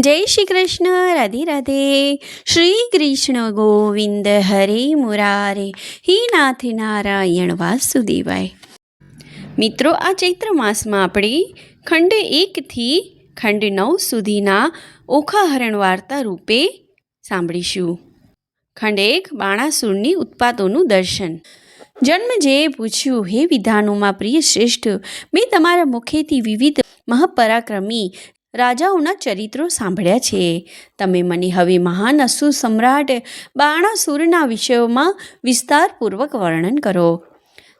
જય શ્રી કૃષ્ણ, રાધે રાધે. શ્રી કૃષ્ણ ગોવિંદ, હરે મુરારે. હે નાથ નારાયણ વાસુદેવાય. મિત્રો, આ ચૈત્ર માસમાં આપણે ખંડ એકથી ખંડ નવ સુધીના ઓખાહરણ વાર્તા રૂપે સાંભળીશું. ખંડ એક, બાણાસુરની ઉત્પાદોનું દર્શન. જન્મ જે પૂછ્યું, હે વિધાનોમાં પ્રિય શ્રેષ્ઠ, મેં તમારા મુખેથી વિવિધ મહાપરાક્રમી રાજાઓના ચરિત્રો સાંભળ્યા છે. તમે મને હવે મહાન અસુર સમ્રાટ બાણાસુરના વિષયોમાં વિસ્તારપૂર્વક વર્ણન કરો.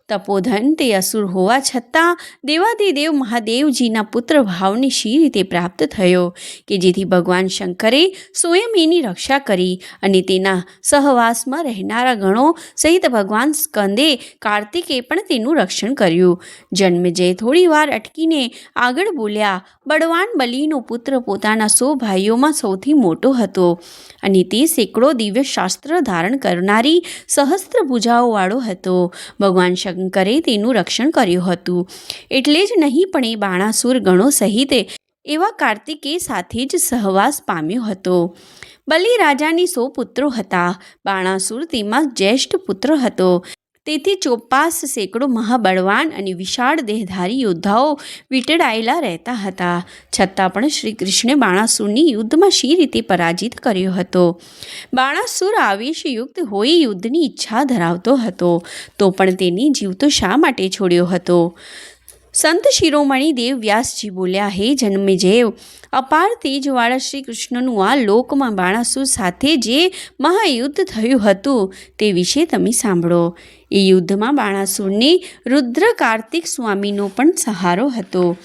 તપોધન તે અસુર હોવા છતાં દેવાદિદેવ મહાદેવજીના પુત્ર ભાવને શી રીતે પ્રાપ્ત થયો કે જેથી ભગવાન શંકરે સ્વયં એની રક્ષા કરી અને તેના સહવાસમાં રહેનારા ગણો સહિત ભગવાન સ્કંદે કાર્તિકે પણ તેનું રક્ષણ કર્યું. જન્મજય થોડી વાર અટકીને આગળ બોલ્યા, બળવાન બલીનો પુત્ર પોતાના સો ભાઈઓમાં સૌથી મોટો હતો અને તે સેંકડો દિવ્ય શાસ્ત્ર ધારણ કરનારી સહસ્ત્ર પૂજાઓવાળો હતો. ભગવાન શંકરે તેનું રક્ષણ કર્યું હતું. એટલે જ નહીં પણ એ બાણાસુર ગણો સહિતે એવા કાર્તિકે સાથે જ સહવાસ પામ્યો હતો. બલિ રાજાની સો પુત્રો હતા. બાણાસુર તેમાં જ્યેષ્ઠ પુત્ર હતો. તેથી ચોપાસ સેંકડો મહાબળવાન અને વિશાળ દેહધારી યોદ્ધાઓ વીંટળાયેલા રહેતા હતા. છતાં પણ શ્રી કૃષ્ણે બાણાસુરની યુદ્ધમાં શી રીતે પરાજિત કર્યો હતો? બાણાસુર આવેશયુક્ત હોઈ યુદ્ધની ઈચ્છા ધરાવતો હતો, તો પણ તેની જીવતો શા માટે છોડ્યો હતો? સંત શિરોમણી દેવ વ્યાસજી બોલ્યા, હે જન્મેજેવ, અપાર તેજવાળા શ્રી કૃષ્ણનું આ લોકમાં બાણાસુર સાથે જે મહાયુદ્ધ થયું હતું તે વિશે તમે સાંભળો. એ યુદ્ધમાં બાણાસુરને રુદ્ર કાર્તિક સ્વામીનો પણ સહારો હતો.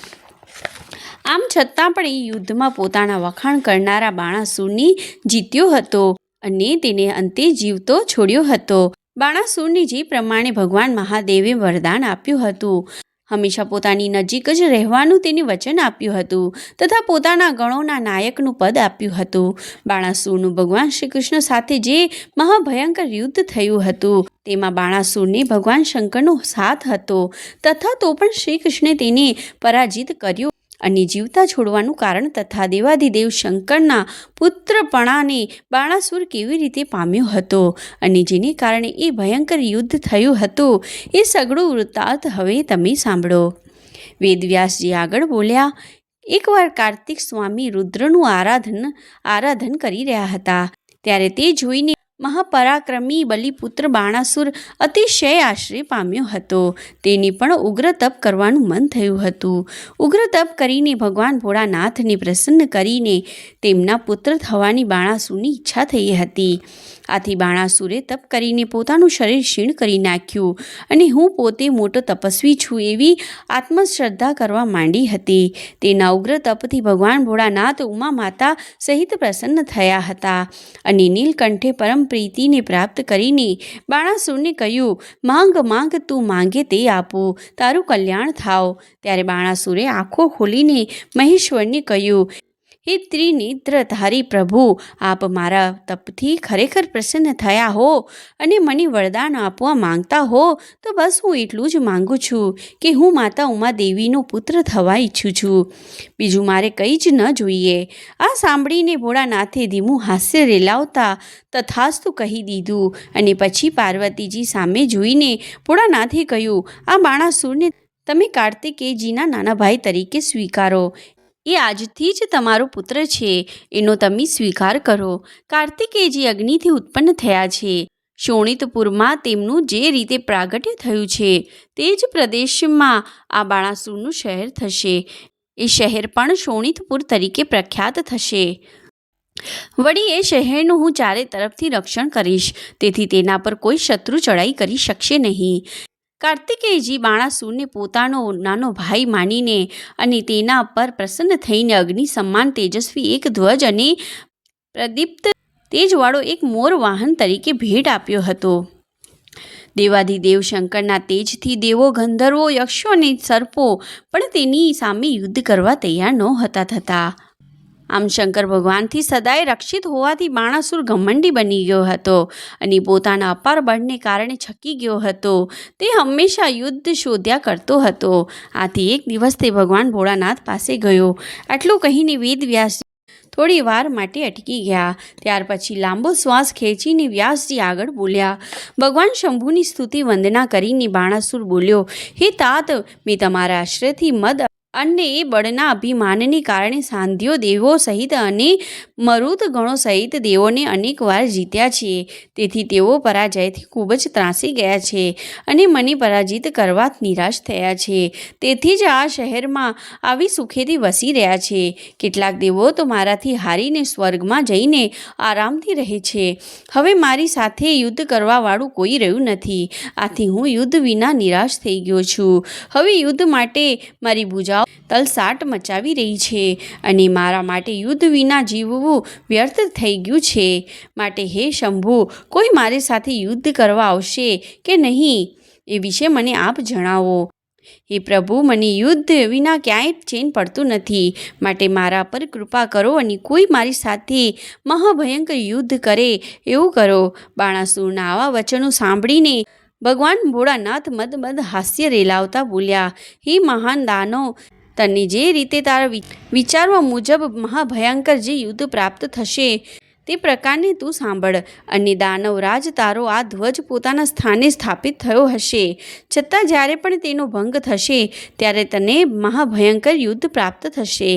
આમ છતાં પણ એ યુદ્ધમાં પોતાના વખાણ કરનારા બાણાસુરની જીત્યો હતો અને તેને અંતે જીવતો છોડ્યો હતો. બાણાસુરને જે પ્રમાણે ભગવાન મહાદેવે વરદાન આપ્યું હતું હંમેશા પોતાની નજીક જ રહેવાનું તેને વચન આપ્યું હતું તથા પોતાના ગણોના નાયકનું પદ આપ્યું હતું. બાણાસુરનું ભગવાન શ્રી કૃષ્ણ સાથે જે મહાભયંકર યુદ્ધ થયું હતું, તેમાં બાણાસુરને ભગવાન શંકરનો સાથ હતો તથા તો પણ શ્રી કૃષ્ણે તેને પરાજિત કર્યો અને જીવતા છોડવાનું કારણ તથા દેવાધિદેવ શંકરના પુત્રપણાને બાણાસુર કેવી રીતે પામ્યો હતો અને જેને કારણે એ ભયંકર યુદ્ધ થયું હતું, એ સગળું વૃત્તાંત હવે તમે સાંભળો. વેદવ્યાસજી આગળ બોલ્યા, એકવાર કાર્તિક સ્વામી રુદ્રનું આરાધન આરાધન કરી રહ્યા હતા, ત્યારે તે જોઈને મહાપરાક્રમી બલિપુત્ર બાણાસુર અતિશય આશ્રય પામ્યો હતો. તેને પણ ઉગ્ર તપ કરવાનું મન થયું હતું. ઉગ્ર તપ કરીને ભગવાન ભોળાનાથને પ્રસન્ન કરીને તેમના પુત્ર થવાની બાણાસુરની ઈચ્છા થઈ હતી. આથી બાણાસુરે તપ કરીને પોતાનું શરીર ક્ષીણ કરી નાખ્યું અને હું પોતે મોટો તપસ્વી છું એવી આત્મશ્રદ્ધા કરવા માંડી હતી. તેના ઉગ્ર તપથી ભગવાન ભોળાનાથ ઉમા માતા સહિત પ્રસન્ન થયા હતા અને નીલકંઠે પરમ પ્રીતિને પ્રાપ્ત કરીને બાણાસુરને કહ્યું, માંગ માંગ, તું માંગે તે આપો, તારું કલ્યાણ થાવ. ત્યારે બાણાસુરે આંખો ખોલીને મહેશ્વરને કહ્યું હે ત્રિનેત્રધારી પ્રભુ, આપ મારા તપથી ખરેખર પ્રસન્ન થયા હો અને મને વરદાન આપવા માંગતા હો, તો બસ હું એટલું જ માંગુ છું કે હું માતા ઉમા દેવીનો પુત્ર થવા ઈચ્છું છું. બીજું મારે કંઈ જ ન જોઈએ. આ સાંભળીને ભોળાનાથે ધીમું હાસ્ય રેલાવતા તથાસ્તુ કહી દીધું અને પછી પાર્વતીજી સામે જોઈને ભોળાનાથે કહ્યું, આ બાણાસુરને તમે કાર્તિકેયજીના નાના ભાઈ તરીકે સ્વીકારો. એ આજથી જ તમારો પુત્ર છે. એનો તમે સ્વીકાર કરો. કાર્તિકેયજી અગ્નિથી ઉત્પન્ન થયા છે. શોણિતપુરમાં તેમનું જે રીતે પ્રાગટ્ય થયું છે, તે જ પ્રદેશમાં આ બાણાસુરનું શહેર થશે. એ શહેર પણ શોણિતપુર તરીકે પ્રખ્યાત થશે. વળી એ શહેરનું હું ચારે તરફથી રક્ષણ કરીશ. તેથી તેના પર કોઈ શત્રુ ચડાઈ કરી શકશે નહીં. કાર્તિકેયજી બાણાસુરને પોતાનો નાનો ભાઈ માનીને અને તેના પર પ્રસન્ન થઈને અગ્નિ સમાન તેજસ્વી એક ધ્વજ અને પ્રદીપ્ત તેજવાળો એક મોર વાહન તરીકે ભેટ આપ્યો હતો. દેવાધિદેવ શંકરના તેજથી દેવો, ગંધર્વો યક્ષો અને સર્પો પણ તેની સામે યુદ્ધ કરવા તૈયાર નહોતા થતા. આમ શંકર ભગવાનથી સદાય રક્ષિત હોવાથી બાણાસુર ઘમંડી બની ગયો હતો અને પોતાના અપાર બળને કારણે છકી ગયો હતો. તે હંમેશા યુદ્ધ શોધ્યા કરતો હતો. આથી એક દિવસ તે ભગવાન ભોળાનાથ પાસે ગયો. આટલું કહીને વેદવ્યાસ થોડી વાર માટે અટકી ગયા. ત્યાર પછી લાંબો શ્વાસ ખેંચીને વ્યાસજી આગળ બોલ્યા, ભગવાન શંભુની સ્તુતિ વંદના કરીને બાણાસુર બોલ્યો, હે તાત, મેં તમારા આશ્રયથી મદ અને એ બળના અભિમાનને કારણે સાંધ્યો દેવો સહિત અને મરુત ગણો સહિત દેવોને અનેકવાર જીત્યા છે. તેથી તેઓ પરાજયથી ખૂબ જ ત્રાસી ગયા છે અને મને પરાજિત કરવા નિરાશ થયા છે. તેથી જ આ શહેરમાં આવી સુખેથી વસી રહ્યા છે. કેટલાક દેવો તો મારાથી હારીને સ્વર્ગમાં જઈને આરામથી રહે છે. હવે મારી સાથે યુદ્ધ કરવાવાળું કોઈ રહ્યું નથી. આથી હું યુદ્ધ વિના નિરાશ થઈ ગયો છું. હવે યુદ્ધ માટે મારી ભૂજાઓ તલસાટ મચાવી રહી છે અને મારા માટે યુદ્ધ વિના જીવવું વ્યર્થ થઈ ગયું છે. માટે હે શંભુ, કોઈ મારી સાથે યુદ્ધ કરવા આવશે કે નહીં એ વિશે મને આપ જણાવો. હે પ્રભુ, મને યુદ્ધ વિના ક્યાંય ચેન પડતું નથી. માટે મારા પર કૃપા કરો અને કોઈ મારી સાથે મહાભયંકર યુદ્ધ કરે એવું કરો. બાણાસુરના આવા વચનો સાંભળીને ભગવાન ભોળાનાથ મદ મદ હાસ્ય રેલાવતા બોલ્યા, હે મહાન દાનો, તને જે રીતે તારા વિચારવા મુજબ મહાભયંકર જે યુદ્ધ પ્રાપ્ત થશે, તે પ્રકારને તું સાંભળ. અને દાનવરાજ તારો આ ધ્વજ પોતાના સ્થાને સ્થાપિત થયો હશે. છતાં જ્યારે પણ તેનો ભંગ થશે, ત્યારે તને મહાભયંકર યુદ્ધ પ્રાપ્ત થશે.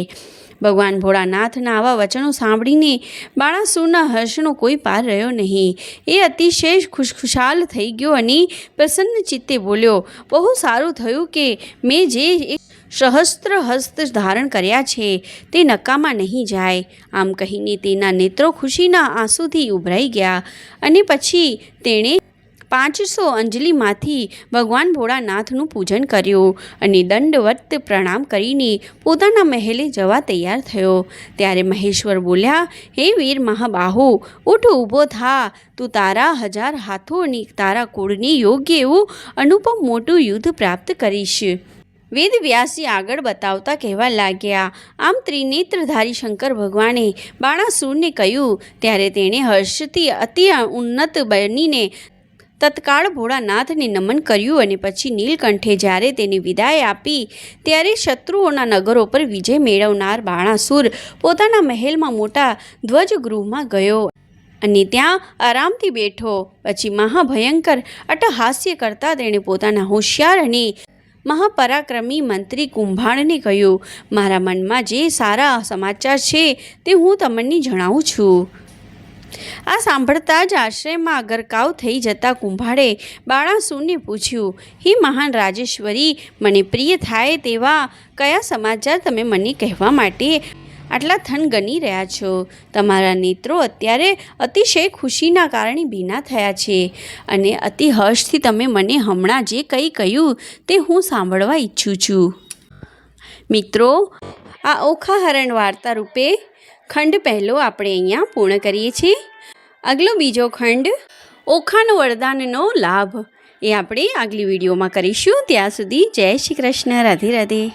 ભગવાન ભોળાનાથના આવા વચનો સાંભળીને બાણાસુરના હર્ષનો કોઈ પાર રહ્યો નહીં. એ અતિશય ખુશખુશાલ થઈ ગયો અને પ્રસન્ન ચિત્તે બોલ્યો, બહુ સારું થયું કે મેં જે એક સહસ્ત્ર હસ્ત ધારણ કર્યા છે તે નકામાં નહીં જાય. આમ કહીને તેના નેત્રો ખુશીના આંસુથી ઉભરાઈ ગયા અને પછી તેણે પાંચસો અંજલિમાંથી ભગવાન ભોળાનાથનું પૂજન કર્યું અને દંડવત પ્રણામ કરીને પોતાના મહેલે જવા તૈયાર થયો. ત્યારે મહેશ્વર બોલ્યા, હે વીર મહાબાહુ, ઉઠ, ઊભો થા. તું તારા હજાર હાથો અને તારા કુળને યોગ્ય એવું અનુપમ મોટું યુદ્ધ પ્રાપ્ત કરીશ. વેદ વ્યાસી આગળ બતાવતા કહેવા લાગ્યા, આમ ત્રિનેત્રધારી શંકર ભગવાને બાણાસુરને કહ્યું, ત્યારે તેણે હર્ષથી અતિ ઉન્નત બનીને તત્કાળ ભોળાનાથને નમન કર્યું અને પછી નીલકંઠે જ્યારે તેની વિદાય આપી, ત્યારે શત્રુઓના નગરો પર વિજય મેળવનાર બાણાસુર પોતાના મહેલમાં મોટા ધ્વજગૃહમાં ગયો અને ત્યાં આરામથી બેઠો. પછી મહાભયંકર અટહાસ્ય કરતા તેણે પોતાના હોશિયાર અને મહાપરાક્રમી મંત્રી કુંભાણને કહ્યું, મારા મનમાં જે સારા સમાચાર છે તે હું તમને જણાવું છું. આ સાંભળતા જ આશ્રયમાં ગરકાવ થઈ જતા કુંભાળે બાળાસુરને પૂછ્યું, હે મહાન રાજેશ્વરી, મને પ્રિય થાય તેવા કયા સમાચાર તમે મને કહેવા માટે આટલા થન ગણી રહ્યા છો? તમારા નેત્રો અત્યારે અતિશય ખુશીના કારણે ભીના થયા છે અને અતિ હર્ષથી તમે મને હમણાં જે કંઈ કહ્યું તે હું સાંભળવા ઈચ્છું છું. મિત્રો, આ ઓખાહરણ વાર્તા રૂપે ખંડ પહેલો આપણે અહીંયા પૂર્ણ કરીએ છીએ. આગલો બીજો ખંડ, ઓખાનો વરદાનનો લાભ. એ આપણે આગલી વિડીયોમાં કરીશું. ત્યાં સુધી જય શ્રી કૃષ્ણ. રાધે રાધે.